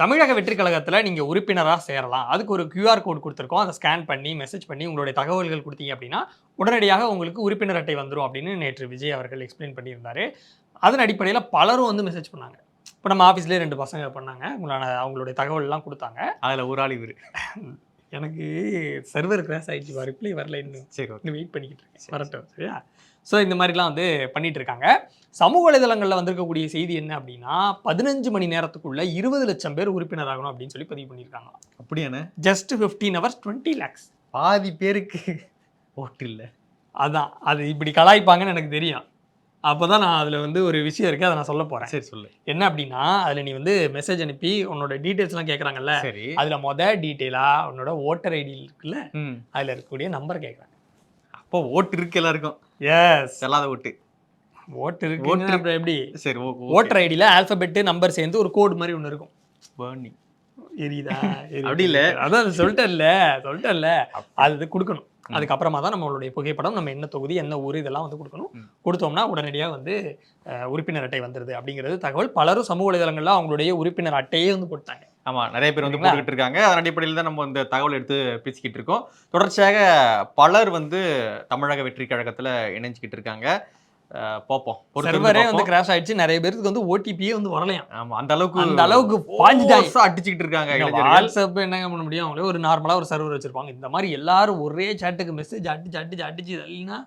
தமிழக வெற்றி கழகத்தில் நீங்கள் உறுப்பினராக சேரலாம். அதுக்கு ஒரு QR கோட் கொடுத்துருக்கோம். அதை ஸ்கேன் பண்ணி மெசேஜ் பண்ணி உங்களுடைய தகவல்கள் கொடுத்தீங்க அப்படின்னா உடனடியாக உங்களுக்கு உறுப்பினர் அட்டை வந்துடும் அப்படின்னு நேற்று விஜய் அவர்கள் எக்ஸ்பிளைன் பண்ணியிருந்தாரு. அதன் அடிப்படையில் பலரும் வந்து மெசேஜ் பண்ணாங்க. இப்போ நம்ம ஆஃபீஸ்லேயே ரெண்டு பசங்க பண்ணாங்க. உங்களான அவங்களுடைய தகவல்லாம் கொடுத்தாங்க. அதுல ஒரு ஆள் இவரு. எனக்கு சர்வர் கிராஸ் ஆயிடுச்சு. ரிப்ளை வரல இன்னும். சரி இன்னும் வெயிட் பண்ணிக்கிட்டு இருக்கேன். வரட்டும் சரியா? ஸோ இந்த மாதிரிலாம் வந்து பண்ணிட்டு இருக்காங்க சமூக வலைதளங்களில் வந்திருக்கக்கூடிய செய்தி என்ன அப்படின்னா பதினஞ்சு மணி நேரத்துக்குள்ள இருபது லட்சம் பேர் உறுப்பினர் ஆகணும் அப்படின்னு சொல்லி பதிவு பண்ணியிருக்காங்க. அப்படியானே just fifteen hours twenty lakhs பாதி பேருக்கு ஓட்டு இல்ல. அதான். அது இப்படி கலாய்ப்பாங்கன்னு எனக்கு தெரியும். அப்போ தான் நான் அதில் வந்து ஒரு விஷயம் இருக்குது அதை நான் சொல்ல போகிறேன் சரி சொல்லு. என்ன அப்படின்னா அதில் நீ வந்து மெசேஜ் அனுப்பி உன்னோட டீட்டெயில்ஸ்லாம் கேட்குறாங்கல்ல சரி. அதில் மொதல் டீட்டெயிலாக உன்னோட ஓட்டர் ஐடி இருக்குல்ல அதில் இருக்கக்கூடிய நம்பர் கேட்குறாங்க அப்போ ஓட்டு இருக்கு எல்லாருக்கும். எஸ் செல்லாத ஓட்டு. ஓட்டு இருக்கு ஓட்டு- அப்புறம் எப்படி? சரி ஓட்டர் ஐடியில் ஆல்பபெட் நம்பர் சேர்ந்து ஒரு கோடு மாதிரி ஒன்று இருக்கும். பேர்னிங் எரியுதா. அப்படி இல்ல. அதான் அது சொல்லிட்டேன்ல சொல்லிட்டேன்ல. அது கொடுக்கணும். அதுக்கப்புறமா தான் நம்மளுடைய புகைப்படம் நம்ம என்ன தொகுதி என்ன ஊர் இதெல்லாம் வந்து கொடுக்கணும். கொடுத்தோம்னா உடனடியாக வந்து உறுப்பினர் அட்டை வந்துருது. அப்படிங்கிறது தகவல். பலரும் சமூக வலைதளங்கள்ல அவங்களுடைய உறுப்பினர் அட்டையே வந்து போட்டாங்க. ஆமா நிறைய பேர் வந்து? போட்டுக்கிட்டு இருக்காங்க அதன் அடிப்படையில் தான் நம்ம இந்த தகவல் எடுத்து பேசிக்கிட்டு இருக்கோம். தொடர்ச்சியாக பலர் வந்து தமிழக வெற்றி கழகத்துல இணைஞ்சுக்கிட்டு இருக்காங்க. பார்ப்போம் சர்வரே வந்து. கிராஷ் ஆயிடுச்சு. நிறைய பேருக்கு வந்து ஓடிபியே வந்து வரலையாம். ஆமா அந்த அளவுக்கு அந்த அளவுக்கு பாஞ்சுட்டாங்க. அடிச்சுக்கிட்டு இருக்காங்க வாட்ஸ்அப் என்னங்க பண்ண முடியும்? அவங்களே ஒரு நார்மலாக ஒரு சர்வர் வச்சிருப்பாங்க. இந்த மாதிரி எல்லாரும் ஒரே சேட்டுக்கு மெசேஜ் அடிச்சு அடிச்சு அடிச்சு தள்ளினா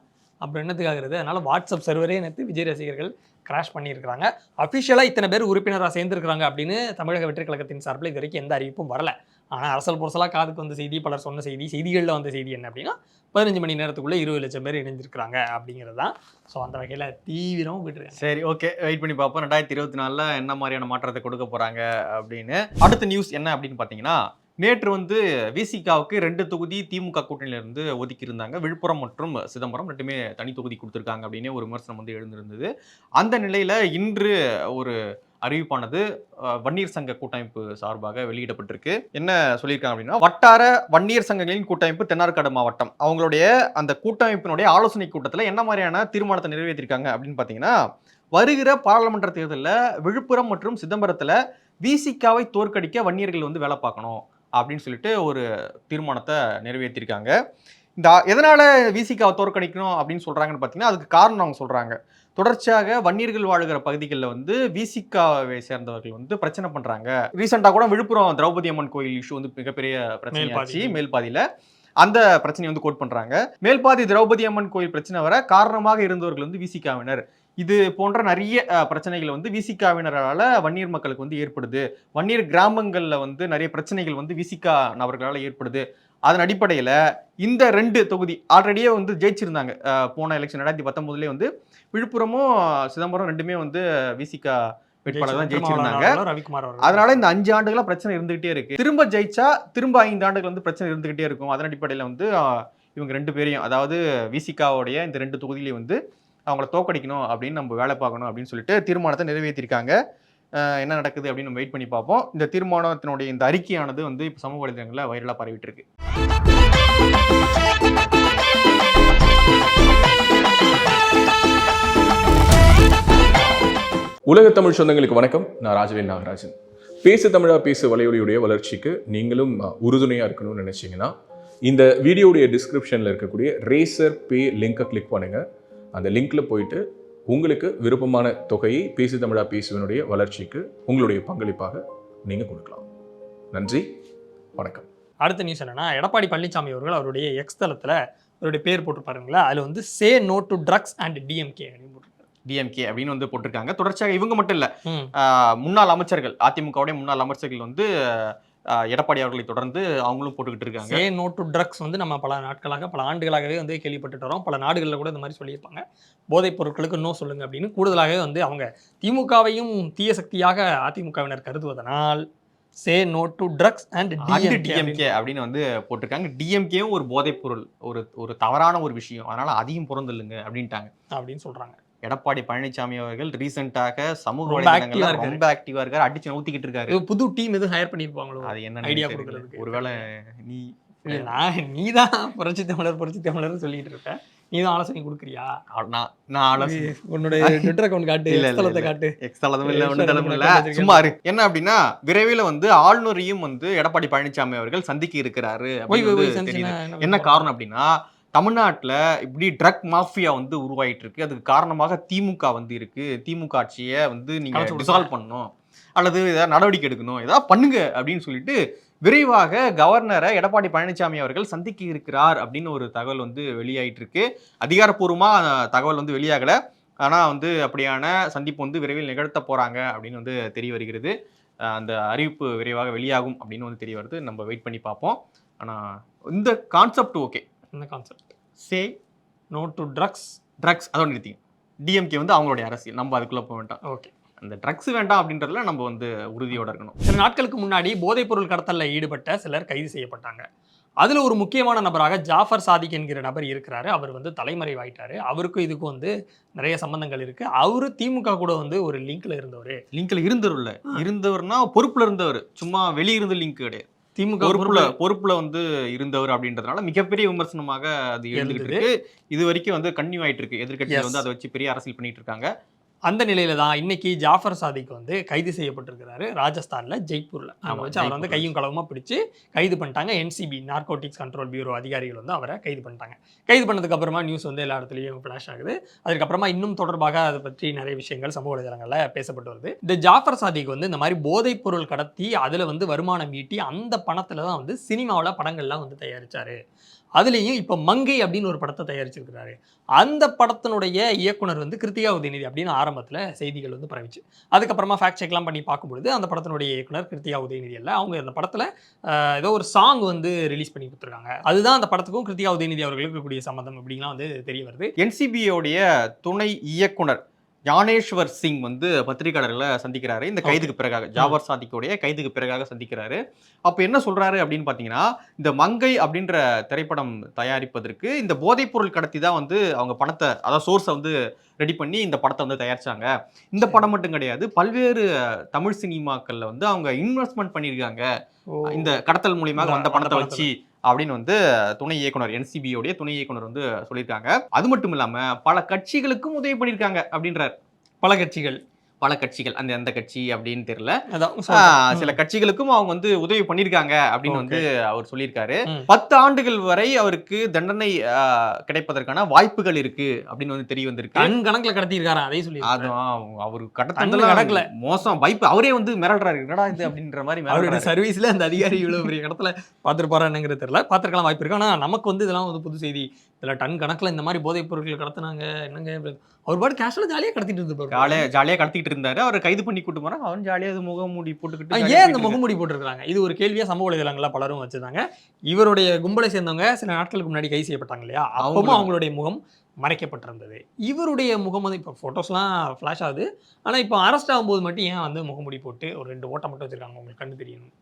அப்புறம் என்னத்துக்காகிறது அதனால் வாட்ஸ்அப் சர்வரே நேற்று விஜய் ரசிகர்கள் கிராஷ் பண்ணியிருக்கிறாங்க. அஃபிஷியலாக இத்தனை பேர் உறுப்பினராக சேர்ந்துருக்காங்க அப்படின்னு தமிழக வெற்றி கழகத்தின் சார்பில் இது வரைக்கும் எந்த அறிவிப்பும் வரல. ஆனால் அரசல் புரசலாக காதுக்கு வந்த செய்தி பலர் சொன்ன செய்தி செய்திகளில் வந்த செய்தி என்ன அப்படின்னா பதினஞ்சு மணி நேரத்துக்குள்ளே இருபது லட்சம் பேர் இணைஞ்சிருக்கிறாங்க அப்படிங்கிறது தான். ஸோ அந்த வகையில் தீவிரமாக போயிட்டுருக்காங்க. சரி ஓகே வெயிட் பண்ணி பார்ப்போம். ரெண்டாயிரத்தி இருபத்தி நாலில் என்ன மாதிரியான மாற்றத்தை கொடுக்க போகிறாங்க அப்படின்னு. அடுத்த நியூஸ் என்ன அப்படின்னு பார்த்தீங்கன்னா நேற்று வந்து விசிகாவுக்கு ரெண்டு தொகுதி திமுக கூட்டணியிலிருந்து ஒதுக்கியிருந்தாங்க. ஒதுக்கி இருந்தாங்க விழுப்புரம் மற்றும் சிதம்பரம் ரெண்டுமே தனி தொகுதி கொடுத்துருக்காங்க அப்படின்னு ஒரு விமர்சனம் வந்து எழுந்திருந்தது. அந்த நிலையில் இன்று ஒரு அறிவிப்பானது வன்னியர் சங்க கூட்டமைப்பு சார்பாக வெளியிடப்பட்டிருக்கு. என்ன சொல்லியிருக்காங்க அப்படின்னா வட்டார வன்னியர் சங்கங்களின் கூட்டமைப்பு தென்னார்காடு மாவட்டம். அவங்களுடைய அந்த கூட்டமைப்பினுடைய ஆலோசனை கூட்டத்தில் என்ன மாதிரியான தீர்மானத்தை நிறைவேற்றிருக்காங்க அப்படின்னு பார்த்தீங்கன்னா வருகிற பாராளுமன்ற தேர்தலில் விழுப்புரம் மற்றும் சிதம்பரத்தில் விசிகாவை தோற்கடிக்க வன்னியர்கள் வந்து வேலை பார்க்கணும். அப்படின்னு சொல்லிட்டு ஒரு தீர்மானத்தை நிறைவேற்றிருக்காங்க. இந்த எதனால விசிகாவை தோற்கடிக்கணும் அப்படின்னு சொல்றாங்கன்னு பார்த்தீங்கன்னா அதுக்கு காரணம் அவங்க சொல்றாங்க. தொடர்ச்சியாக வன்னியர்கள் வாழுகிற பகுதிகளில் வந்து விசிகாவை சேர்ந்தவர்கள் வந்து பிரச்சனை பண்றாங்க. ரீசெண்டாக கூட விழுப்புரம் திரௌபதி அம்மன் கோயில் இஷ்யூ வந்து மிகப்பெரிய பிரச்சனையாச்சு. மேல்பாதி. மேல்பாதியில அந்த பிரச்சனையை வந்து கோட் பண்றாங்க. மேல்பாதி திரௌபதி அம்மன் கோயில் பிரச்சனை வர காரணமாக இருந்தவர்கள் வந்து விசிகாவினர் இது போன்ற நிறைய பிரச்சனைகள் வந்து விசிகாவினரால வன்னியர் மக்களுக்கு வந்து ஏற்படுது. வன்னியர் கிராமங்கள்ல வந்து நிறைய பிரச்சனைகள் வந்து விசிகா நபர்களால் ஏற்படுது. அதன் அடிப்படையில இந்த ரெண்டு தொகுதி ஆல்ரெடியே வந்து ஜெயிச்சிருந்தாங்க. போன எலெக்ஷன் ரெண்டாயிரத்தி பத்தொன்பதுலேயே வந்து விழுப்புரமும் சிதம்பரம் ரெண்டுமே வந்து விசிகா வேட்பாளர் தான் ஜெயிச்சிருந்தாங்க. அதனால இந்த அஞ்சு ஆண்டுகளா பிரச்சனை இருந்துகிட்டே இருக்கு. திரும்ப ஜெயிச்சா திரும்ப ஐந்து ஆண்டுகள் வந்து பிரச்சனை இருந்துகிட்டே இருக்கும். அதன் அடிப்படையில் வந்து இவங்க ரெண்டு பேரையும் அதாவது விசிகாவுடைய இந்த ரெண்டு தொகுதியிலையும் வந்து அவங்கள தோக்கடிக்கணும் அப்படின்னு நம்ம வேலை பார்க்கணும் அப்படின்னு சொல்லிட்டு தீர்மானத்தை நிறைவேற்றிருக்காங்க. என்ன நடக்குது அப்படின்னு நம்ம வெயிட் பண்ணி பார்ப்போம். இந்த தீர்மானத்தினுடைய இந்த அறிக்கையானது வந்து இப்போ சமூக வலைதளங்களில் வைரலாக பரவிட்டு இருக்கு உலக தமிழ் சொந்தங்களுக்கு வணக்கம். நான் ராஜவேல் நாகராஜன். பேசு தமிழா பேசு வலையொலியுடைய வளர்ச்சிக்கு நீங்களும் உறுதுணையாக இருக்கணும்னு நினச்சிங்கன்னா இந்த வீடியோடைய டிஸ்கிரிப்ஷனில் இருக்கக்கூடிய ரேசர் பே லிங்கை கிளிக் பண்ணுங்கள் அந்த லிங்க்ல போயிட்டு உங்களுக்கு விருப்பமான தொகையை பேசு தமிழா பேசுவனுடைய வளர்ச்சிக்கு உங்களுடைய பங்களிப்பாக நீங்க கொடுக்கலாம். நன்றி வணக்கம். அடுத்த நியூஸ் என்னன்னா எடப்பாடி பழனிசாமி அவர்கள் அவருடைய எக்ஸ் தளத்துல அவருடைய பேர் போட்டிருப்பாருங்களா? அதுல வந்து say no to drugs and DMK அப்படின்னு போட்டிருக்காரு. டிஎம்கே அப்படின்னு வந்து போட்டிருக்காங்க. தொடர்ச்சியாக இவங்க மட்டும் இல்லை. முன்னாள் அமைச்சர்கள் அதிமுகவுடைய முன்னாள் அமைச்சர்கள் வந்து எடப்பாடி அவர்களை தொடர்ந்து அவங்களும் போட்டுக்கிட்டு இருக்காங்க. சே நோ டு ட்ரக்ஸ் வந்து நம்ம பல நாட்களாக பல ஆண்டுகளாகவே வந்து கேள்விப்பட்டுட்டு வரோம். பல நாடுகளில் கூட இந்த மாதிரி சொல்லியிருப்பாங்க. போதைப் பொருட்களுக்கு நோ சொல்லுங்க அப்படின்னு கூடுதலாகவே வந்து அவங்க திமுகவையும் தீய சக்தியாக அதிமுகவினர் கருதுவதனால் say no to drugs and DMK அப்படின்னு வந்து போட்டிருக்காங்க. டிஎம்கேவும் ஒரு போதைப் பொருள் ஒரு ஒரு தவறான ஒரு விஷயம். அதனால அதையும் புறந்தல்லுங்க அப்படின்ட்டாங்க. அப்படின்னு சொல்றாங்க. எடப்பாடி பழனிசாமி அவர்கள் ரீசெண்டாக சமூக வலைதளங்கள்ல. ரொம்ப ஆக்டிவா இருக்காரு அடிச்சு ஊத்திக்கிட்டு இருக்காரு புது டீம் எதுவும் ஹையர் பண்ணியிருப்பாங்களோ அது என்ன தெரியல. கொடுக்கறதுக்கு. ஒருவேளை நீ நான் நீ தான் புரட்சி தமிழர் புரட்சி தமிழர்னு சொல்லிட்டு இருப்பேன் நீ தான் ஆலோசனை கொடுக்குறியா நான் நான் ஆலோசனை உன்னுடைய ட்விட்டர் அக்கௌண்ட் காட்டு இல்ல, இல்ல, ஸ்தலத்தை இல்ல. காட்டு எக்ஸ்ட்ராலும் இல்ல ஒன்றும் இல்ல. சும்மா இரு என்ன அப்படின்னா விரைவில் வந்து ஆளுநரையும் வந்து எடப்பாடி பழனிசாமி அவர்கள் சந்திக்க இருக்கிறாரு என்ன காரணம் அப்படின்னா தமிழ்நாட்டுல இப்படி ட்ரக் மாஃபியா வந்து உருவாயிட்டு இருக்கு அதுக்கு காரணமாக திமுக வந்து இருக்கு. திமுக ஆட்சியை வந்து நீங்க. டிசால்வ் பண்ணணும். அல்லது ஏதாவது நடவடிக்கை எடுக்கணும். ஏதாவது பண்ணுங்க அப்படின்னு சொல்லிட்டு விரைவாக கவர்னரை எடப்பாடி பழனிசாமி அவர்கள் சந்திக்க இருக்கிறார் அப்படின்னு ஒரு தகவல் வந்து வெளியாயிட்டு இருக்கு அதிகாரப்பூர்வமா அஹ், தகவல் வந்து வெளியாகல. ஆனா வந்து அப்படியான சந்திப்பு வந்து விரைவில் நிகழ்த்த போறாங்க அப்படின்னு வந்து தெரிய வருகிறது. அந்த அறிவிப்பு விரைவாக வெளியாகும் அப்படின்னு வந்து தெரிய வருது. நம்ம வெயிட் பண்ணி பார்ப்போம். ஆனா இந்த கான்செப்ட் ஓகே இந்த concept say no to drugs drugs அதோட நிறுத்திங்க டிஎம்கே வந்து அவங்களுடைய அரசியல். நம்ம அதுக்குள்ள போக வேண்டாம். ஓகே அந்த ட்ரக்ஸ் வேண்டாம் அப்படின்றதுல நம்ம வந்து உறுதியோட இருக்கணும். சில நாட்களுக்கு முன்னாடி போதைப்பொருள் கடத்தல்ல ஈடுபட்ட சிலர் கைது செய்யப்பட்டாங்க. அதுல ஒரு முக்கியமான நபராக ஜாஃபர் சாதிக் என்கிற நபர் இருக்கிறாரு. அவர் வந்து தலைமறைவாயிட்டாரு. அவருக்கும் இதுக்கும் வந்து நிறைய சம்பந்தங்கள் இருக்கு. அவரு திமுக கூட வந்து ஒரு லிங்க்ல இருந்தவர். லிங்க்ல இருந்தவர்ல. இருந்தவர்னா பொறுப்புல இருந்தவர். சும்மா வெளியிருந்த லிங்க் கிடையாது. திமுக பொறுப்புல பொறுப்புல வந்து இருந்தவர் அப்படின்றதுனால மிகப்பெரிய விமர்சனமாக அது எழுந்துகிட்டு இருக்கு. இது வரைக்கும் வந்து கன்னியூ ஆயிட்டு இருக்கு. எதிர்க்கட்சிகள் Yes. வந்து அதை வச்சு பெரிய அரசியல் பண்ணிட்டு இருக்காங்க. அந்த நிலையில தான் இன்னைக்கு ஜாஃபர் சாதிக் வந்து கைது செய்யப்பட்டிருக்கிறாரு ராஜஸ்தான்ல ஜெய்ப்பூர்ல. ஆமா, வச்சு அவர் வந்து. கையும் களவுமா பிடிச்சு கைது பண்ணிட்டாங்க. என்சிபி நார்கோட்டிக்ஸ் கண்ட்ரோல் பியூரோ அதிகாரிகள் வந்து அவரை கைது பண்ணிட்டாங்க. கைது பண்ணதுக்கு அப்புறமா நியூஸ் வந்து எல்லா இடத்துலயும் ஃபிளாஷ் ஆகுது. அதுக்கப்புறமா இன்னும் தொடர்பாக அதை பற்றி நிறைய விஷயங்கள் சமூக வலைதளங்கள்ல பேசப்பட்டு வருது. இந்த ஜாஃபர் சாதிக் வந்து இந்த மாதிரி போதைப் பொருள் கடத்தி அதுல வந்து வருமானம் ஈட்டி அந்த பணத்துல தான் வந்து சினிமாவில் படங்கள்லாம் வந்து தயாரிச்சாரு. அதுலேயும் இப்போ மங்கை அப்படின்னு ஒரு படத்தை தயாரிச்சிருக்கிறாரு. அந்த படத்தினுடைய இயக்குனர் வந்து கிருத்திகா உதயநிதி அப்படின்னு ஆரம்பத்தில் செய்திகள் வந்து பரவிச்சு. அதுக்கப்புறமா ஃபேக்ட் செக்லாம் பண்ணி பார்க்கும்பொழுது அந்த படத்தினுடைய இயக்குனர் கிருத்தியா உதயநிதி அல்ல. அவங்க அந்த படத்தில் ஏதோ ஒரு சாங் வந்து ரிலீஸ் பண்ணி கொடுத்துருக்காங்க. அதுதான் அந்த படத்துக்கும் கிருத்தியா உதயநிதி அவர்களுக்கு இருக்கக்கூடிய சம்மந்தம் அப்படின்லாம் வந்து தெரிய வருது. என்சிபியோடைய துணை இயக்குனர் ஞானேஸ்வர் சிங் வந்து பத்திரிகையாளர்களை சந்திக்கிறாரு. இந்த கைதுக்கு பிறகாக ஜாவர் சாதிக்கோடைய கைதுக்கு பிறகாக சந்திக்கிறாரு. அப்போ என்ன சொல்றாரு அப்படின்னு பார்த்தீங்கன்னா இந்த மங்கை அப்படின்ற திரைப்படம் தயாரிப்பதற்கு இந்த போதைப்பொருள் கடத்தி தான் வந்து அவங்க பணத்தை அதாவது சோர்ஸை வந்து ரெடி பண்ணி இந்த படத்தை வந்து தயாரிச்சாங்க. இந்த படம் மட்டும் கிடையாது பல்வேறு தமிழ் சினிமாக்கள்ல வந்து அவங்க இன்வெஸ்ட்மெண்ட் பண்ணியிருக்காங்க. இந்த கடத்தல் மூலியமாக வந்த அந்த பணத்தை. வச்சு அப்படின்னு வந்து துணை இயக்குனர் என்சிபியோடைய துணை இயக்குனர் வந்து சொல்லியிருக்காங்க. அது மட்டும் இல்லாமல் பல கட்சிகளுக்கும் உதவி பண்ணியிருக்காங்க அப்படின்றார். பல கட்சிகள். பல கட்சிகள் அந்த எந்த கட்சி அப்படின்னு தெரியல. சில கட்சிகளுக்கும் அவங்க வந்து உதவி பண்ணியிருக்காங்க அப்படின்னு. வந்து அவர் சொல்லியிருக்காரு. பத்து ஆண்டுகள் வரை அவருக்கு தண்டனை கிடைப்பதற்கான வாய்ப்புகள் இருக்கு அப்படின்னு வந்து தெரிய வந்திருக்கு. டன் கணக்குல கடத்திருக்காரா அதையும் சொல்லி அதான் அவர். கடத்தல மோசம் வைப்பு அவரே வந்து மிரள்றாரு என்னடா இது அப்படின்ற மாதிரி அவருடைய சர்வீஸ்ல அந்த அதிகாரி இவ்வளவு பெரிய இடத்துல பார்த்துருப்பாரா என்னங்கிறது தெரியல. பார்த்துருக்கலாம் வாய்ப்பு இருக்கு. ஆனா நமக்கு வந்து இதெல்லாம் வந்து புது செய்தி இதுல டன் கணக்குல இந்த மாதிரி போதைப் பொருட்கள் கடத்துனாங்க. என்னங்க அவர் பாட்டு கேஷுவலா ஜாலியா கடத்திட்டு இருந்திருப்பாரு ஜாலியா ஜாலியா கடத்திட்டு இருந்தாரு. அவர் கைது பண்ணி கூட்டு போறாங்க அவன் ஜாலியா அது முகமூடி போட்டுக்கிட்டு ஏன் இந்த போயிட்டு முகமூடி போட்டிருக்காங்க இது ஒரு கேள்வியா சமூக வலைதளங்கள்ல பலரும் வச்சிருந்தாங்க. இவருடைய கும்பலை சேர்ந்தவங்க சில நாட்களுக்கு முன்னாடி கை செய்யப்பட்டாங்க இல்லையா? அப்பவும். அவங்களுடைய முகம் மறைக்கப்பட்டிருந்தது. இவருடைய முகம் வந்து இப்போ ஃபோட்டோஸ்லாம் ஃப்ளாஷ் ஆகுது. ஆனா இப்போ அரெஸ்ட் ஆகும்போது மட்டும் ஏன் வந்து முகமூடி போட்டு ஒரு ரெண்டு ஓட்டை மட்டும் வச்சிருக்காங்க? உங்களுக்கு கண்ணு தெரியணும்.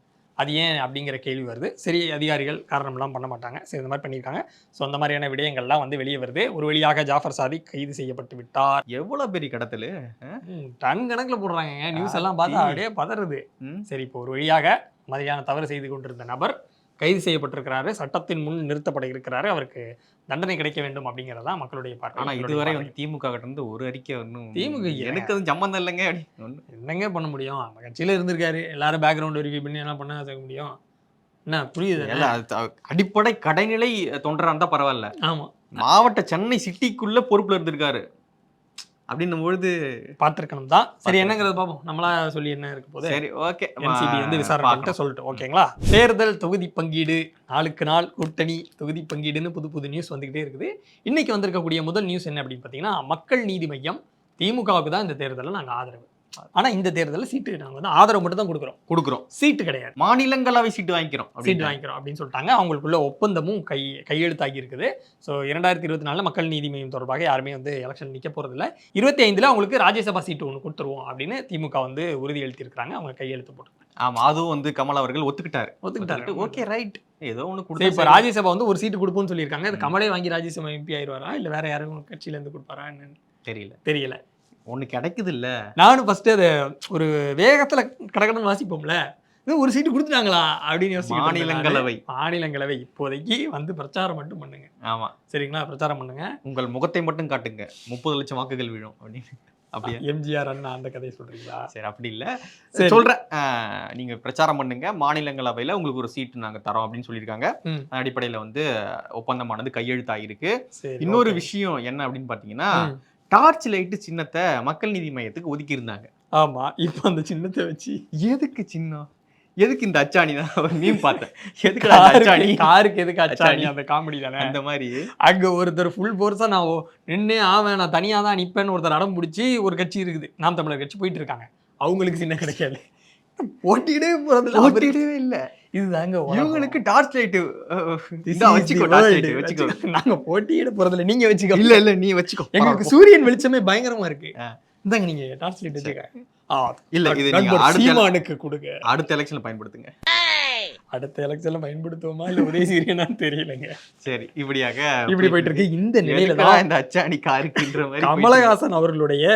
அது ஏன் அப்படிங்கிற கேள்வி வருது. சரி அதிகாரிகள் காரணம்லாம் பண்ண மாட்டாங்க. சரி இந்த மாதிரி பண்ணியிருக்காங்க. ஸோ அந்த மாதிரியான விடயங்கள்லாம் வந்து வெளியே வருது. ஒரு வழியாக ஜாஃபர் சாதிக் கைது செய்யப்பட்டு விட்டார். எவ்வளவு பெரிய கடத்தலு? டன் கணக்குல போடுறாங்க நியூஸ் எல்லாம் பார்த்தா. அப்படியே பதறுது. சரி இப்போ ஒரு வழியாக மாதிரியான தவறு செய்து கொண்டிருந்த நபர் கைது செய்யப்பட்டிருக்கிறாரு சட்டத்தின் முன் நிறுத்தப்பட இருக்கிறாரு அவருக்கு தண்டனை கிடைக்க வேண்டும் அப்படிங்கறதா மக்களுடைய பார்வை ஆனா இதுவரை. வந்து திமுக இருந்து ஒரு அறிக்கை ஒன்றும் திமுக? எனக்கு அது சம்பந்தம் இல்லைங்க அப்படி. என்னங்க பண்ண முடியும்? கட்சியில இருந்திருக்காரு. எல்லாரும் பேக்ரவுண்ட் வெரிஃபை பண்ணி என்ன பண்ண செய்ய முடியும். என்ன புரியுது இல்ல, அடிப்படை கடைநிலை தொண்டரா இருந்தா பரவாயில்ல. ஆமா. மாவட்ட சென்னை சிட்டிக்குள்ள பொறுப்புல இருந்திருக்காரு. அப்படின்னும் பொழுது பார்த்திருக்கணும் தான் சரி என்னங்கிறது பார்ப்போம். நம்மளா சொல்லி என்ன இருக்க போது சரி ஓகே. என்சிபி வந்து விசாரணை பண்ணிட்டு சொல்லிட்டு ஓகேங்களா? தேர்தல் தொகுதி பங்கீடு நாளுக்கு நாள் கூட்டணி தொகுதி பங்கீடுன்னு புது புது நியூஸ் வந்துகிட்டே இருக்குது. இன்னைக்கு வந்திருக்கக்கூடிய முதல் நியூஸ் என்ன அப்படின்னு பார்த்தீங்கன்னா மக்கள் நீதி மையம் திமுகவுக்கு தான் இந்த தேர்தலில் நாங்கள் ஆதரவு. ஆனா இந்த தேர்தலில் சீட்டு நாங்கள் வந்து ஆதரவு மட்டும் தான் கொடுக்குறோம். கொடுக்குறோம். சீட்டு கிடையாது. மாநிலங்களவை சீட்டு வாங்கிக்கிறோம் சீட்டு வாங்கிக்கிறோம் அப்படின்னு சொல்லிட்டாங்க. அவங்களுக்குள்ள ஒப்பந்தமும் கை கையெழுத்தாகி இருக்குது ஸோ இரண்டாயிரத்தி இருபத்தி நாலில் மக்கள் நீதி மையம் தொடர்பாக யாருமே வந்து எலெக்ஷன் நிற்க போகிறதில்ல இருபத்தி ஐந்தில் அவங்களுக்கு ராஜ்யசபா சீட்டு ஒன்று கொடுத்துருவோம் அப்படின்னு திமுக வந்து உறுதி எழுத்தியிருக்கிறாங்க அவங்க கையெழுத்து போட்டு ஆமா அதுவும் வந்து கமல் அவர்கள் ஒத்துக்கிட்டாரு. ஒத்துக்கிட்டாரு. Okay right. ஏதோ ஒண்ணு சரி இப்போ கொடுத்து ராஜ்யசபா வந்து ஒரு சீட்டு கொடுப்போம்னு சொல்லியிருக்காங்க. அது. கமலே வாங்கி ராஜ்யசபா எம்பி ஆயிடுவாரா இல்லை வேற யாரும் கட்சியில இருந்து கொடுப்பாரா? என்னன்னு தெரியல. தெரியல. ஒண்ணு கிடைக்குது இல்ல நானும் ஃபர்ஸ்ட் அது ஒரு வேகத்துல கடகடன்னு வாசிப்போம்ல. இது ஒரு சீட்டு கொடுத்துட்டாங்களா? அப்படின்னு நானு. மாநிலங்களவை. மாநிலங்களவை. இப்போதைக்கு வந்து பிரச்சாரம் மட்டும் பண்ணுங்க. ஆமா. சரிங்களா? பிரச்சாரம் பண்ணுங்க. உங்கள் முகத்தை மட்டும் காட்டுங்க. முப்பது லட்சம் வாக்குகள் விழும் அப்படின்னு. அப்படியா? எம்ஜிஆர் அண்ணா அந்த கதையை சொல்றீங்களா? சரி அப்படி இல்ல. சொல்றேன். நீங்க பிரச்சாரம் பண்ணுங்க. மாநிலங்களவையில உங்களுக்கு ஒரு சீட்டு நாங்க தரோம் அப்படின்னு சொல்லியிருக்காங்க. அடிப்படையில வந்து ஒப்பந்தமானது கையெழுத்தாயிருக்கு. இன்னொரு. விஷயம் என்ன அப்படின்னு பாத்தீங்கன்னா. டார்ச் லைட் சின்னத்தை மக்கள் நீதி மையத்துக்கு ஒதுக்கி இருந்தாங்க ஆமா இப்போ அந்த சின்னத்தை வச்சு. எதுக்கு சின்னம்? எதுக்கு இந்த அச்சாணி தான் ஒரு மீன் பார்த்தேன். எதுக்கு அச்சாணி காருக்கு காருக்கு எதுக்கு அச்சாணி. அந்த காமெடி தானே? அந்த மாதிரி. அங்க ஒருத்தர் ஃபுல் ஃபோர்ஸா நான் நின்னே ஆவேன் நான் தனியா தான் நிப்பேன்னு ஒருத்தர் அடம் பிடிச்சி ஒரு கட்சி இருக்குது. நாம் தமிழர் கட்சி போயிட்டு இருக்காங்க. அவங்களுக்கு சின்ன கிடைக்காது. போட்டியிடவே போறதுல அவரு- ஓட்டிடவே இல்ல. இதுதாங்க. இவங்களுக்கு டார்ச் லைட் This is வச்சுக்கோ வச்சுக்கோ. நாங்க போட்டியிட போறதில்ல. நீங்க வச்சுக்கோ. இல்ல இல்ல நீ வச்சுக்கோ. எங்களுக்கு சூரியன் வெளிச்சமே பயங்கரமா இருக்கு. இந்தாங்க நீங்க டார்ச் லைட் வச்சுக்க. இல்ல, இது நீங்க அடுத்த- கொடுங்க. அடுத்த எலெக்ஷன்ல பயன்படுத்துங்க. அடுத்த எலெக்ஷன்ல பயன்படுத்துவோமா? இல்ல ஒரே சீரியனான்னு தெரியலங்க. சரி இப்படியாக இப்படி போயிட்டு இருக்கு. இந்த நிலையில தான் இந்த அச்சாணி காருக்குன்ற மாதிரி கமலஹாசன் அவர்களுடைய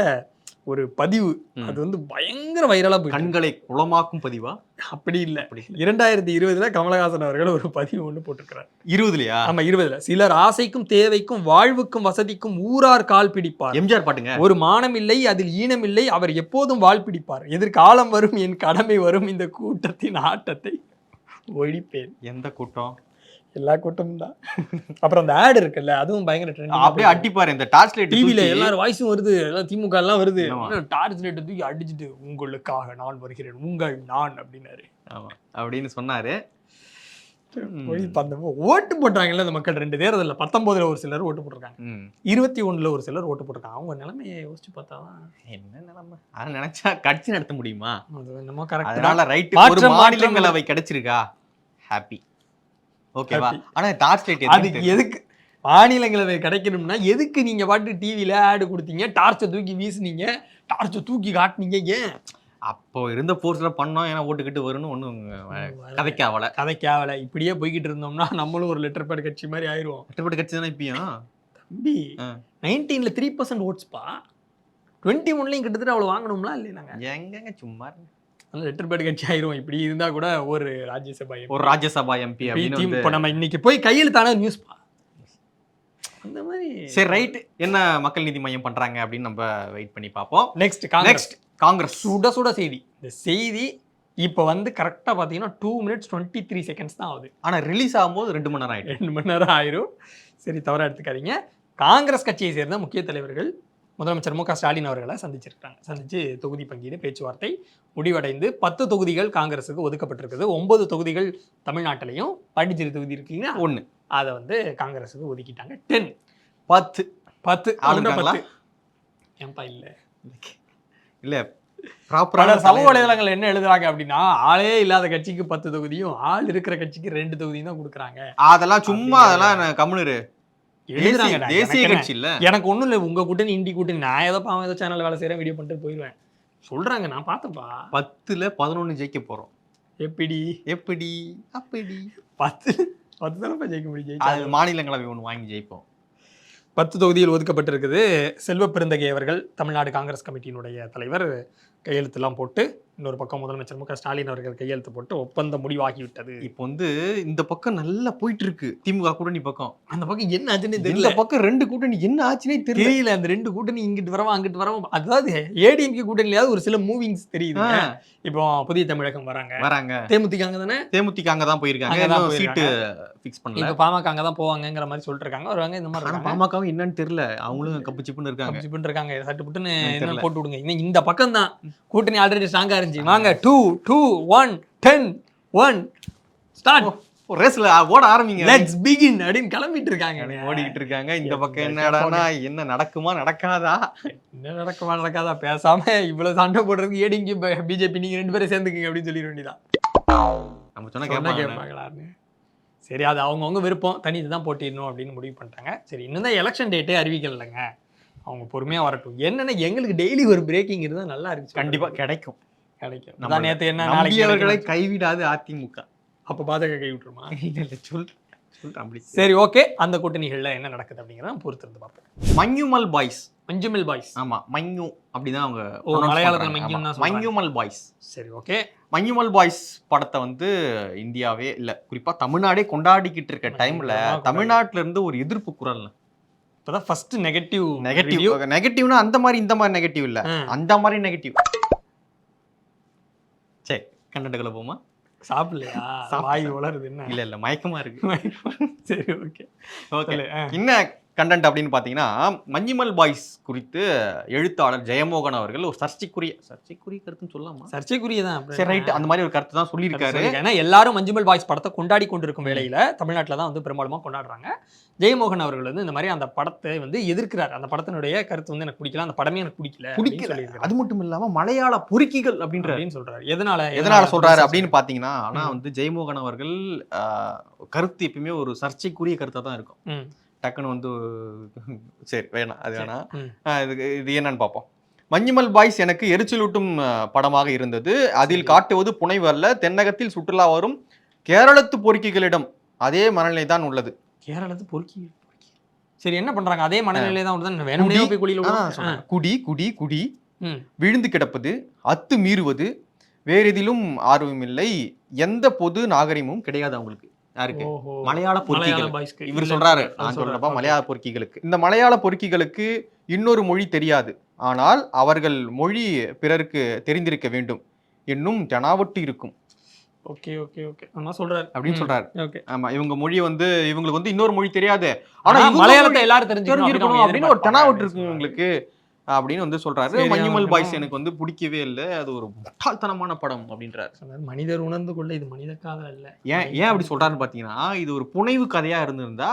ஒரு பதிவு. அது வந்து பயங்கர வைரலா. கண்களை குளமாக்கும் பதிவா? அப்படி இல்ல. அப்படி இரண்டாயிரத்தி இருபதுல கமலஹாசன் அவர்கள் ஒரு பதிவு ஒண்ணு போட்டிருக்கிறார். இருபதுலயா? ஆமா இருபதுல. சிலர் ஆசைக்கும் தேவைக்கும் வாழ்வுக்கும் வசதிக்கும் ஊரார் கால் பிடிப்பார். எம்ஜிஆர் பாட்டுங்க. ஒரு மானம் இல்லை அதில் ஈனம் இல்லை அவர் எப்போதும் வாழ் பிடிப்பார். எதிர்காலம் வரும் என் கடமை வரும் இந்த கூட்டத்தின் ஆட்டத்தை ஒழிப்பேன். எந்த கூட்டம்? எல்லா கூட்டமும் தான் அப்புறம் அந்த ஆட் இருக்குல்ல அதுவும் பயங்கர அப்படியே அடிப்பாரு இந்த டார்ச் லைட் டிவில எல்லாரும் வாய்ஸும் வருது எல்லாம் திமுக எல்லாம் வருது. டார்ச் லைட்டை தூக்கி அடிச்சுட்டு உங்களுக்காக நான் வருகிறேன் உங்கள் நான் அப்படின்னாரு. ஆமா அப்படின்னு சொன்னாரு. ஓட்டு போட்டாங்கல்ல அந்த மக்கள் ரெண்டு தேர்தலில் பத்தொன்பதுல ஒரு சிலர் ஓட்டு போட்டிருக்காங்க. இருபத்தி ஒண்ணுல ஒரு சிலர் ஓட்டு போட்டிருக்காங்க. அவங்க நிலைமையை யோசிச்சு பார்த்தாதான் என்ன நிலைமை? அதை நினைச்சா கட்சி நடத்த முடியுமா? அது என்னமோ கரெக்ட் அதனால ரைட் மாநிலங்களவை கிடைச்சிருக்கா? ஹாப்பி ஓகேவா. ஆனா டார்ச் லைட் அதுக்கு எதுக்கு? மாநிலங்களவை கிடைக்கணும்னா எதுக்கு நீங்க பாட்டு டிவில ஆடு கொடுத்தீங்க? டார்ச்சை தூக்கி வீசுனீங்க. டார்ச்சை தூக்கி காட்டுனீங்க. ஏன்? அப்போ இருந்த போர்ஸ்ல பண்ணோம். ஏன்னா ஓட்டுக்கிட்டு வரும்னு ஒண்ணும் கதைக்கு ஆவல கதை கேவல இப்படியே போய்கிட்டு இருந்தோம்னா நம்மளும் ஒரு லெட்டர் பேட் கட்சி மாதிரி ஆயிடுவோம் கட்டுப்பட்டு கட்சி தானே இப்பயும்? தம்பி. நைன்டீன்ல த்ரீ பர்சன்ட் ஓட்ஸ்பா டுவெண்ட்டி ஒன்லையும் கிட்டத்தட்ட அவ்வளோ வாங்கணும்லாம் இல்லை நாங்கள் எங்கங்க சும்மா இருங்க. லெட்டர் பேட் கட்சி ஆயிரும் இப்படி இருந்தா கூட ஒரு ராஜ்யசபா. ஒரு ராஜ்யசபா எம்பி அப்படின்னு இப்போ நம்ம இன்னைக்கு போய் கையெழுத்தான நியூஸ் அந்த மாதிரி சரி ரைட் என்ன மக்கள் நீதி மையம் பண்றாங்க அப்படின்னு நம்ம வெயிட் பண்ணி பார்ப்போம். நெக்ஸ்ட் நெக்ஸ்ட் காங்கிரஸ் சுட சுட செய்தி. இந்த செய்தி இப்போ வந்து கரெக்டாக பார்த்தீங்கன்னா two minutes twenty three seconds தான் ஆகுது. ஆனா ரிலீஸ் ஆகும்போது ரெண்டு மணி நேரம் ஆயிடும் ரெண்டு மணி நேரம் ஆயிரும். சரி தவறாக எடுத்துக்காதீங்க. காங்கிரஸ் கட்சியை சேர்ந்த முக்கிய தலைவர்கள் முதலமைச்சர் மு க ஸ்டாலின் அவர்களை சந்திச்சிருக்காங்க. சந்திச்சு தொகுதி பங்கீடு பேச்சுவார்த்தை முடிவடைந்து பத்து தொகுதிகள் காங்கிரஸுக்கு ஒதுக்கப்பட்டிருக்குது. ஒன்பது தொகுதிகள் தமிழ்நாட்டிலையும் பாண்டிச்சேரி தொகுதி இருக்கீங்கன்னா ஒண்ணு. அதை வந்து காங்கிரஸுக்கு ஒதுக்கிட்டாங்க. டென். பத்து. பத்து? பத்து. ஏன்பா இல்லை? இல்ல. ப்ராப்பரான சமூக வலைதளங்கள் என்ன எழுதுறாங்க அப்படின்னா ஆளே இல்லாத கட்சிக்கு பத்து தொகுதியும் ஆள் இருக்கிற கட்சிக்கு ரெண்டு தொகுதியும் தான் கொடுக்குறாங்க. அதெல்லாம் சும்மா அதெல்லாம் கம்முனு தேசிய? கட்சி இல்ல எனக்கு ஒண்ணும் இல்லை உங்க கூட்டணி இண்டி கூட்டணி. நான் ஏதோ பாவம் ஏதோ சேனல் வேலை செய்யறேன் வீடியோ பண்ணிட்டு போயிடுவேன் சொல்றாங்க நான் பார்த்தப்பா பத்துல பதினொன்னு ஜெயிக்க போறோம். எப்படி எப்படி? அப்படி. பத்து பத்து தானே ஜெயிக்க முடியும் அது மாநிலங்களவை ஒண்ணு வாங்கி ஜெயிப்போம். பத்து தொகுதியில் ஒதுக்கப்பட்டிருக்குது செல்வ பெருந்தகை அவர்கள் தமிழ்நாடு காங்கிரஸ் கமிட்டியினுடைய தலைவர் கையெழுத்துலாம் போட்டு இன்னொரு பக்கம் முதலமைச்சர் மு க. ஸ்டாலின் அவர்கள் கையெழுத்து போட்டு ஒப்பந்தம் முடிவாகிவிட்டது. இப்போ வந்து இந்த பக்கம் நல்லா போயிட்டு இருக்கு திமுக கூட்டணி பக்கம். அந்த பக்கம் என்ன ஆச்சுன்னு இந்த தெரியல. பக்கம் ரெண்டு கூட்டணி என்ன ஆச்சுன்னே தெரியல. அந்த ரெண்டு கூட்டணி இங்கிட்டு வரவும் அங்கிட்டு வரவும் அதாவது ஏடிஎம்கே கூட்டணியாவது ஒரு சில மூவிங்ஸ் தெரியுது. இப்போ புதிய தமிழகம் வராங்க. வராங்க. தேமுதிக அங்க தானே? தேமுதிக அங்கதான் போயிருக்காங்க. அங்கதான் இன்னும் சீட்டு போயிருக்காங்க. ஃபிக்ஸ் பண்ணல. இப்ப பாமக அங்க தான் போவாங்கங்கிற மாதிரி சொல்லிட்டு இருக்காங்க வருவாங்க இந்த மாதிரி பாமகவும் என்னன்னு தெரியல. அவங்களும் கப்பு சிப்புன்னு இருக்காங்க. கப்ஜி பண்ணிட்டு இருக்காங்க. சட்டு புட்டுன்னு. போட்டு விடுங்க. இந்த பக்கம் தான் கூட்டணி ஆல்ரெடி ஸ்ட்ராங்கா இருந்துச்சு வாங்க two two one ten one start ரேஸ்ல ஓட ஆரம்பிங்க. லெட்ஸ் பிகின் அப்படின்னு கிளம்பிட்டு இருக்காங்க. ஓடிக்கிட்டு இருக்காங்க. இந்த பக்கம் என்னடானா என்ன? நடக்குமா நடக்காதா? என்ன நடக்குமா நடக்காதா? பேசாம இவ்வளவு சண்டை போடுறதுக்கு ஏடிங்க பிஜேபி நீங்க ரெண்டு பேரும் சேர்ந்துக்குங்க அப்படின்னு சொல்லிட வேண்டியதான் நம்ம சொன்னா சொன்னா கேட்பாங்க கேட்பாங்களான்னு சரி அது அவங்கவுங்க விருப்பம். தனி இதுதான் போட்டிடணும் அப்படின்னு முடிவு பண்ணிட்டாங்க. சரி இன்னும் தான் எலெக்ஷன் டேட்டே அறிவிக்கலைங்க. அவங்க பொறுமையா வரட்டும். என்னன்னா எங்களுக்கு டெய்லி ஒரு பிரேக்கிங் இருந்தா நல்லா இருக்கு கண்டிப்பா கிடைக்கும். கிடைக்கும் என்ன நம்பியவர்களை. கைவிடாது அதிமுக. அப்ப பாஜக கை விட்டுருமா? இல்ல இல்ல சொல் அப்படி. சரி ஓகே. அந்த கூட்டணிகள்ல என்ன நடக்குது அப்படிங்கிறத பொறுத்திருந்து பார்ப்போம். மஞ்சுமல் பாய்ஸ். மஞ்சுமில் பாய்ஸ். ஆமா மஞ்சு அப்படிதான் அவங்க மலையாளத்துல. மஞ்சுமல் பாய்ஸ். சரி ஓகே. மஞ்சுமல் பாய்ஸ் படத்தை வந்து இந்தியாவே இல்ல குறிப்பா தமிழ்நாடே கொண்டாடிக்கிட்டு இருக்க டைம்ல தமிழ்நாட்டுல இருந்து ஒரு எதிர்ப்பு குரல். இப்பதான் ஃபர்ஸ்ட் நெகட்டிவ் நெகட்டிவ் நெகட்டிவ்னா அந்த மாதிரி இந்த மாதிரி நெகட்டிவ் இல்ல. அந்த மாதிரி நெகட்டிவ் கண்டென்ட்டுக்குள்ள போமா சாப்பிடலையா. வாய் வளருது என்ன? இல்ல இல்ல மயக்கமா இருக்கு. சரி ஓகே ஓகே. என்ன கண்டென்ட் அப்படின்னு பார்த்தீங்கன்னா மஞ்சுமல் பாய்ஸ் குறித்து எழுத்தாளர் ஜெயமோகன் அவர்கள் ஒரு சர்ச்சைக்குரிய சர்ச்சைக்குரிய கருத்துன்னு சொல்லலாமா? சர்ச்சைக்குரியதான். அப்புறம் சரி ரைட்? அந்த மாதிரி ஒரு கருத்து தான் சொல்லியிருக்காரு. ஏன்னா எல்லாரும் மஞ்சுமல் பாய்ஸ் படத்தை கொண்டாடி கொண்டிருக்கும் வேளையில தமிழ்நாட்டில் தான் வந்து பெரும்பாலுமா கொண்டாடுறாங்க. ஜெயமோகன் அவர்கள் வந்து இந்த மாதிரி அந்த படத்தை வந்து எதிர்க்கிறார். அந்த படத்தினுடைய கருத்து வந்து எனக்கு பிடிக்கல. அந்த படமே எனக்கு பிடிக்கல பிடிக்கல. அது மட்டும் இல்லாம மலையாள பொறுக்கிகள் அப்படின்ற சொல்றாரு. எதனால? எதனால சொல்றாரு அப்படி அப்படின்னு பாத்தீங்கன்னா ஆனா வந்து ஜெயமோகன் அவர்கள் கருத்து எப்பயுமே ஒரு சர்ச்சைக்குரிய கருத்தா தான் இருக்கும். டக்குன்னு வந்து சரி வேணாம் அது வேணாம். ஆஹ், இது என்னன்னு பார்ப்போம். மஞ்சுமல் பாய்ஸ் எனக்கு எரிச்சலூட்டும் படமாக இருந்தது. அதில். காட்டுவது புனைவு அல்ல தென்னகத்தில் சுற்றுலா வரும். கேரளத்து பொறுக்கிகளிடம் அதே மனநிலை தான் உள்ளது. கேரளத்து பொறுக்கி. சரி என்ன பண்றாங்க? அதே மனநிலை தான் உள்ளது. வேணும்னே குடி- போய். குடி குடி. விழுந்து கிடப்பது அத்து மீறுவது. வேறெதிலும் ஆர்வமில்லை எந்த பொது நாகரிகமும் கிடையாது அவங்களுக்கு. யாருக்கு. மலையாள பொறுக்கிகள் இவர் சொல்றாரு. நான். சொல்றப்ப. மலையாள பொறுக்கிகளுக்கு இந்த மலையாள பொறுக்கிகளுக்கு இன்னொரு மொழி தெரியாது. ஆனால் அவர்கள் மொழி பிறருக்கு தெரிந்திருக்க வேண்டும். என்னும் ஜனாவட்டு இருக்கும். Okay okay okay. அண்ணா சொல்றாரு. அப்படின்னு சொல்றாரு. ஓகே. ஆமா இவங்க மொழி வந்து இவங்களுக்கு வந்து இன்னொரு மொழி தெரியாது. ஆனா மலையாளத்தை எல்லாரும் தெரிஞ்சுக்கணும் தெரிஞ்சிருக்கணும் அப்படின்னு ஒரு அப்படின்னு இருக்கு சொல்றாரு. அப்படின்னு வந்து சொல்றாரு. மஞ்சுமல் பாய்ஸ் தான் எனக்கு வந்து பிடிக்கவே இல்லை. அது ஒரு முட்டாள்தனமான படம் அப்படின்றாரு. மனிதர் உணர்ந்து கொள்ள இது மனித காதல் இல்ல ஏன் ஏன் அப்படி சொல்றாருன்னு பாத்தீங்கன்னா இது ஒரு புனைவு கதையா இருந்திருந்தா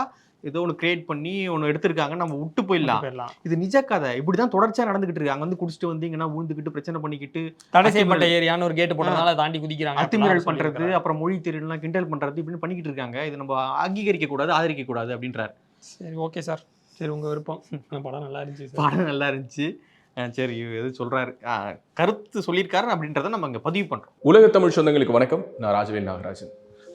ஏதோ ஒன்று கிரியேட் பண்ணி ஒன்று எடுத்திருக்காங்க நம்ம விட்டு போயிடலாம். இது நிஜ கதை. இப்படிதான் தொடர்ச்சியா நடந்துகிட்டு இருக்கு. அங்க வந்து குடிச்சிட்டு வந்தீங்கன்னா ஊந்துக்கிட்டு பிரச்சனை பண்ணிக்கிட்டு தடை செய்யப்பட்ட ஏரியான்னு ஒரு கேட் போட்டதுனால தாண்டி குதிக்கிறாங்க. அத்துமீறல் சொல்லியிருக்காரு. அப்புறம் மொழி தெரியலாம் கிண்டல் பண்றது இப்படின்னு பண்ணிக்கிட்டு இருக்காங்க. இது நம்ம அங்கீகரிக்க கூடாது ஆதரிக்க கூடாது அப்படின்றாரு. சரி ஓகே சார் சரி உங்க விருப்பம். படம் நல்லா இருந்துச்சு சார். படம் நல்லா இருந்துச்சு. சரி எது சொல்றாரு. அஹ் கருத்து சொல்லியிருக்காரு அப்படின்றத நம்ம அங்க பதிவு பண்றோம். உலக தமிழ் சொந்தங்களுக்கு வணக்கம். நான் ராஜவேல் நாகராஜன்.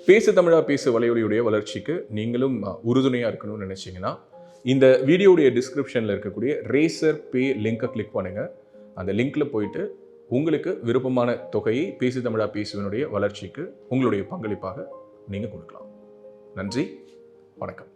பேசு தமிழா பேசு வலையொலியுடைய வளர்ச்சிக்கு நீங்களும் அஹ், உறுதுணையா இருக்கணும்னு நினைச்சீங்கன்னா இந்த வீடியோடைய டிஸ்கிரிப்ஷனில் இருக்கக்கூடிய ரேசர் பே லிங்கை கிளிக் பண்ணுங்க. அந்த லிங்க்ல போயிட்டு உங்களுக்கு விருப்பமான தொகையை பேசு தமிழா பேசுவனுடைய வளர்ச்சிக்கு உங்களுடைய பங்களிப்பாக நீங்க கொடுக்கலாம். நன்றி. வணக்கம்.